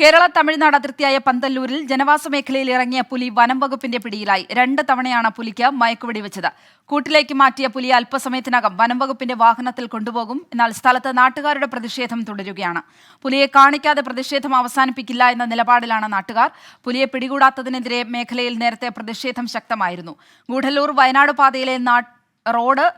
കേരള തമിഴ്നാട് അതിർത്തിയായ പന്തല്ലൂരിൽ ജനവാസ മേഖലയിൽ ഇറങ്ങിയ പുലി വനം വകുപ്പിന്റെ പിടിയിലായി. രണ്ട് തവണയാണ് പുലിക്ക് മയക്കുവെടി വെച്ചത്. കൂട്ടിലേക്ക് മാറ്റിയ പുലി അല്പസമയത്തിനകം വനം വകുപ്പിന്റെ വാഹനത്തിൽ കൊണ്ടുപോകും. എന്നാൽ സ്ഥലത്ത് നാട്ടുകാരുടെ പ്രതിഷേധം തുടരുകയാണ്. പുലിയെ കാണിക്കാതെ പ്രതിഷേധം അവസാനിപ്പിക്കില്ല എന്ന നിലപാടിലാണ് നാട്ടുകാർ. പുലിയെ പിടികൂടാത്തതിനെതിരെ മേഖലയിൽ നേരത്തെ പ്രതിഷേധം ശക്തമായിരുന്നു. ഗൂഢല്ലൂർ വയനാട് പാതയിലെ റോഡ്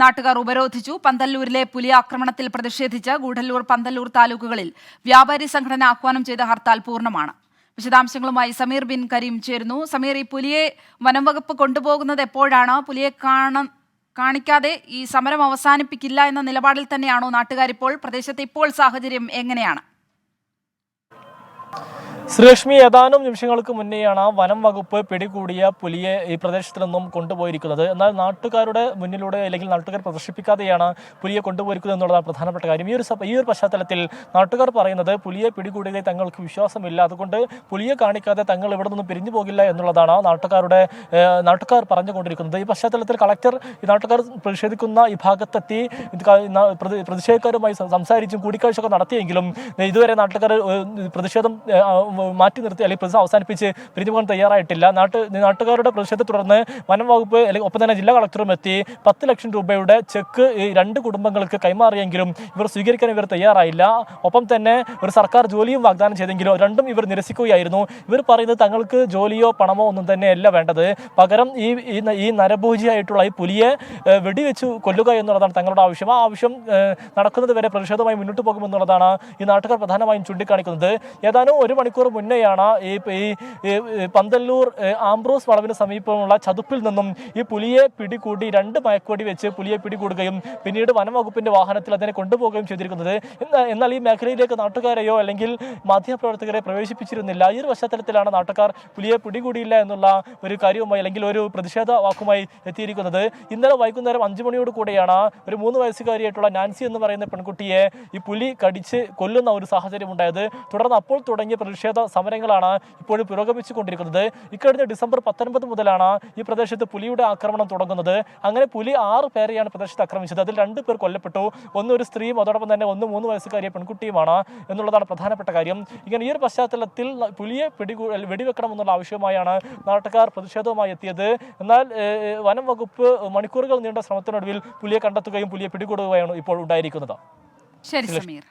നാട്ടുകാർ ഉപരോധിച്ചു. പന്തല്ലൂരിലെ പുലി ആക്രമണത്തിൽ പ്രതിഷേധിച്ച് ഗൂഢല്ലൂർ പന്തല്ലൂർ താലൂക്കുകളിൽ വ്യാപാരി സംഘടന ആഹ്വാനം ചെയ്ത ഹർത്താൽ പൂർണമാണ്. വിശദാംശങ്ങളുമായി സമീർ ബിൻ കരീം ചേരുന്നു. സമീർ ഈ പുലിയെ വനംവകുപ്പ് കൊണ്ടുപോകുന്നത് എപ്പോഴാണ്? പുലിയെ കാണ കാണിക്കാതെ ഈ സമരം അവസാനിപ്പിക്കില്ല എന്ന നിലപാടിൽ തന്നെയാണോ നാട്ടുകാരിപ്പോൾ? പ്രദേശത്തെ ഇപ്പോൾ സാഹചര്യം എങ്ങനെയാണ്? ശ്രീലക്ഷ്മി ഏതാനും നിമിഷങ്ങൾക്ക് മുന്നെയാണ് വനം വകുപ്പ് പിടികൂടിയ പുലിയെ ഈ പ്രദേശത്തു നിന്നും കൊണ്ടുപോയിരിക്കുന്നത്. എന്നാൽ നാട്ടുകാരുടെ മുന്നിലൂടെ അല്ലെങ്കിൽ നാട്ടുകാർ പ്രദർശിപ്പിക്കാതെയാണ് പുലിയെ കൊണ്ടുപോയിരിക്കുന്നത് എന്നുള്ളതാണ് പ്രധാനപ്പെട്ട കാര്യം. ഈ ഒരു ഈ ഒരു പശ്ചാത്തലത്തിൽ നാട്ടുകാർ പറയുന്നത് പുലിയെ പിടികൂടിയതിൽ തങ്ങൾക്ക് വിശ്വാസമില്ല. അതുകൊണ്ട് പുലിയെ കാണിക്കാതെ തങ്ങൾ ഇവിടെ നിന്നും പിരിഞ്ഞു പോകില്ല എന്നുള്ളതാണ് നാട്ടുകാരുടെ നാട്ടുകാർ പറഞ്ഞുകൊണ്ടിരിക്കുന്നത്. ഈ പശ്ചാത്തലത്തിൽ കളക്ടർ ഈ നാട്ടുകാർ പ്രതിഷേധിക്കുന്ന ഈ ഭാഗത്തെത്തി പ്രതിഷേധക്കാരുമായി സംസാരിച്ചും കൂടിക്കാഴ്ചയൊക്കെ നടത്തിയെങ്കിലും ഇതുവരെ നാട്ടുകാർ പ്രതിഷേധം മാറ്റി നിർത്തി അല്ലെങ്കിൽ പ്രതിസന്ധി അവസാനിപ്പിച്ച് പിരിഞ്ഞു പോകാൻ തയ്യാറായിട്ടില്ല. നാട്ട് നാട്ടുകാരുടെ പ്രതിഷേധത്തെ തുടർന്ന് വനം വകുപ്പ് അല്ലെങ്കിൽ ഒപ്പം തന്നെ ജില്ലാ കളക്ടറും എത്തി. പത്ത് ലക്ഷം രൂപയുടെ ചെക്ക് ഈ രണ്ട് കുടുംബങ്ങൾക്ക് കൈമാറിയെങ്കിലും ഇവർ സ്വീകരിക്കാൻ ഇവർ തയ്യാറായില്ല. ഒപ്പം തന്നെ ഒരു സർക്കാർ ജോലിയും വാഗ്ദാനം ചെയ്തെങ്കിലും രണ്ടും ഇവർ നിരസിക്കുകയായിരുന്നു. ഇവർ പറയുന്നത് തങ്ങൾക്ക് ജോലിയോ പണമോ ഒന്നും തന്നെ അല്ല വേണ്ടത്. പകരം ഈ ഈ നരഭൂജിയായിട്ടുള്ള ഈ പുലിയെ വെടിവെച്ച് കൊല്ലുക എന്നുള്ളതാണ് തങ്ങളുടെ ആവശ്യം. ആ ആവശ്യം നടക്കുന്നത് വരെ പ്രതിഷേധമായി മുന്നോട്ട് പോകുമെന്നുള്ളതാണ് ഈ നാട്ടുകാർ പ്രധാനമായും ചൂണ്ടിക്കാണിക്കുന്നത്. ഏതാനും ഒരു മണിക്കൂർ മുന്നെയാണ് ഈ ഈ പന്തല്ലൂർ ആംബ്രോസ് വളവിന് സമീപമുള്ള ചതുപ്പിൽ നിന്നും ഈ പുലിയെ പിടികൂടി രണ്ട് മയക്കുവടി വെച്ച് പുലിയെ പിടികൂടുകയും പിന്നീട് വനംവകുപ്പിന്റെ വാഹനത്തിൽ അതിനെ കൊണ്ടുപോവുകയും ചെയ്തിരിക്കുന്നത്. എന്നാൽ ഈ മേഖലയിലേക്ക് നാട്ടുകാരെയോ അല്ലെങ്കിൽ മാധ്യമപ്രവർത്തകരെ പ്രവേശിപ്പിച്ചിരുന്നില്ല. ഈ ഒരു പശ്ചാത്തലത്തിലാണ് നാട്ടുകാർ പുലിയെ പിടികൂടിയില്ല എന്നുള്ള ഒരു കാര്യവുമായി അല്ലെങ്കിൽ ഒരു പ്രതിഷേധ വാക്കുമായി എത്തിയിരിക്കുന്നത്. ഇന്നലെ വൈകുന്നേരം അഞ്ചു മണിയോട് കൂടിയാണ് ഒരു മൂന്ന് വയസ്സുകാരിയായിട്ടുള്ള നാൻസി എന്ന് പറയുന്ന പെൺകുട്ടിയെ ഈ പുലി കടിച്ച് കൊല്ലുന്ന ഒരു സാഹചര്യം ഉണ്ടായത് തുടർന്ന് അപ്പോൾ തുടങ്ങിയ പ്രതിഷേധ സമരങ്ങളാണ് ഇപ്പോഴും പുരോഗമിച്ചുകൊണ്ടിരിക്കുന്നത്. ഇക്കഴിഞ്ഞ ഡിസംബർ പത്തൊൻപത് മുതലാണ് ഈ പ്രദേശത്ത് പുലിയുടെ ആക്രമണം തുടങ്ങുന്നത്. അങ്ങനെ പുലി ആറ് പേരെയാണ് പ്രദേശത്ത് ആക്രമിച്ചത്. അതിൽ രണ്ട് പേർ കൊല്ലപ്പെട്ടു. ഒന്ന് ഒരു സ്ത്രീയും അതോടൊപ്പം തന്നെ ഒന്ന് മൂന്ന് വയസ്സുകാരിയ പെൺകുട്ടിയുമാണ് എന്നുള്ളതാണ് പ്രധാനപ്പെട്ട കാര്യം. ഇങ്ങനെ ഈ ഒരു പശ്ചാത്തലത്തിൽ പുലിയെ പിടികൂ വെടിവെക്കണം എന്നുള്ള ആവശ്യമായാണ് നാട്ടുകാർ പ്രതിഷേധവുമായി എത്തിയത്. എന്നാൽ വനം വകുപ്പ് മണിക്കൂറുകൾ നീണ്ട ശ്രമത്തിനൊടുവിൽ പുലിയെ കണ്ടെത്തുകയും പുലിയെ പിടികൂടുകയാണ് ഇപ്പോൾ ഉണ്ടായിരിക്കുന്നത്. ശരി സമീർ.